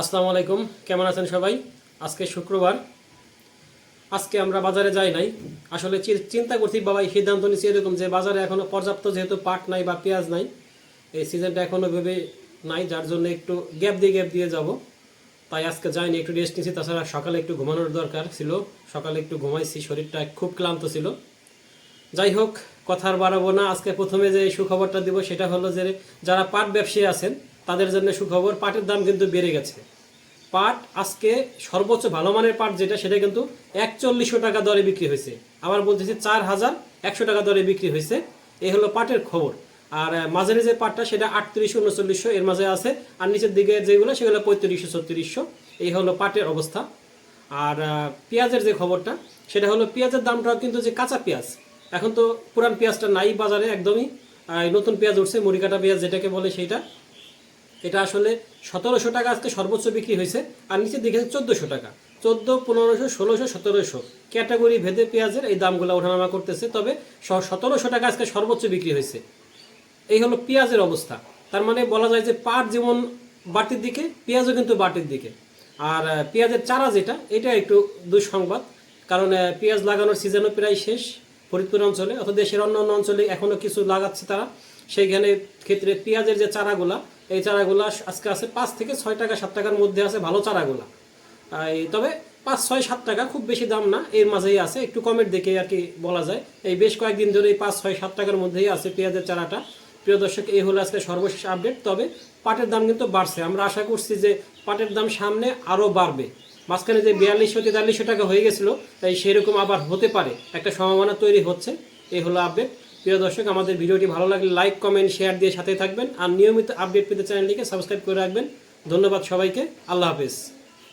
আসসালামু আলাইকুম। কেমন আছেন সবাই? আজকে শুক্রবার। আজকে আমরা বাজারে যাই নাই। আসলে চিন্তা করছি, বাবা, এই সিদ্ধান্ত নিচ্ছি এরকম যে বাজারে এখনও পর্যাপ্ত যেহেতু পাট নাই বা পেঁয়াজ নাই, এই সিজনটা এখনও ভেবে নাই, যার জন্য একটু গ্যাপ দিয়ে গ্যাপ দিয়ে যাব। তাই আজকে যাইনি, একটু রেস্ট নিয়েছি তাছাড়া সকালে একটু ঘুমানোর দরকার ছিল। সকালে একটু ঘুমাইছি, শরীরটা খুব ক্লান্ত ছিল। যাই হোক, কথার বাড়াবো না। আজকে প্রথমে যে সুখবরটা দিব, সেটা হলো যে যারা পাট ব্যবসায়ী আছেন তাদের জন্য সুখবর, পাটের দাম কিন্তু বেড়ে গেছে। পাট আজকে সর্বোচ্চ ভালো মানের পাট যেটা, সেটা কিন্তু একচল্লিশশো টাকা দরে বিক্রি হয়েছে। আবার বলতেছি চার হাজার একশো টাকা দরে বিক্রি হয়েছে। এই হলো পাটের খবর। আর মাঝারি যে পাটটা, সেটা আটত্রিশশো, উনচল্লিশশো, এর মাঝে আছে। আর নিচের দিকে যেগুলো, সেগুলো পঁয়ত্রিশশো, ছত্রিশশো। এই হলো পাটের অবস্থা। আর পেঁয়াজের যে খবরটা, সেটা হলো পেঁয়াজের দামটাও কিন্তু যে কাঁচা পেঁয়াজ। এখন তো পুরান পেঁয়াজটা নাই বাজারে একদমই। নতুন পেঁয়াজ উঠছে মুড়ি কাটা পেঁয়াজ যেটাকে বলে সেইটা। এটা আসলে সতেরোশো টাকা আজকে সর্বোচ্চ বিক্রি হয়েছে, আর নিচে দিকে চোদ্দোশো টাকা। চোদ্দ, পনেরোশো, ষোলোশো, সতেরোশো। ক্যাটাগরি ভেদে পেঁয়াজের এই দামগুলো ওঠানামা করতেছে, তবে সতেরোশো টাকা আজকে সর্বোচ্চ বিক্রি হয়েছে। এই হলো পেঁয়াজের অবস্থা। তার মানে বলা যায় যে পাট যেমন বাটির দিকে, পেঁয়াজও কিন্তু বাটির দিকে। আর পেঁয়াজের চারা যেটা, এটা একটু দুঃসংবাদ, কারণ পেঁয়াজ লাগানোর সিজনও প্রায় শেষ। ফরিদপুর অঞ্চলে অথবা দেশের অন্য অন্য অঞ্চলে এখনও কিছু লাগাচ্ছে তারা। সেইখানে ক্ষেত্রে পেঁয়াজের যে চারাগুলা, এই চারাগুলা আজকে আছে পাঁচ থেকে ছয় টাকা, সাত টাকার মধ্যে আছে ভালো চারাগুলা। তবে পাঁচ, ছয়, সাত টাকা খুব বেশি দাম না, এর মাঝেই আছে, একটু কমের দেখে আর কি বলা যায়। এই বেশ কয়েকদিন ধরে এই পাঁচ, ছয়, সাত টাকার মধ্যেই আছে পেঁয়াজের চারাটা। প্রিয় দর্শক, এই হলো আজকে সর্বশেষ আপডেট তবে পাটের দাম কিন্তু বাড়ছে। আমরা আশা করছি যে পাটের দাম সামনে আরও বাড়বে। মাঝখানে যে বিয়াল্লিশশো তেতাল্লিশশো টাকা হয়ে গেছিল, তাই সেরকম আবার হতে পারে। একটা সম্ভাবনা তৈরি হচ্ছে। এই হলো আপডেট প্রিয় দর্শক, আমাদের ভিডিওটি ভালো লাগলে লাইক কমেন্ট শেয়ার দিয়ে সাথে থাকবেন। আর নিয়মিত আপডেট পেতে চ্যানেলটিকে সাবস্ক্রাইব করে রাখবেন। ধন্যবাদ সবাইকে। আল্লাহ হাফেজ।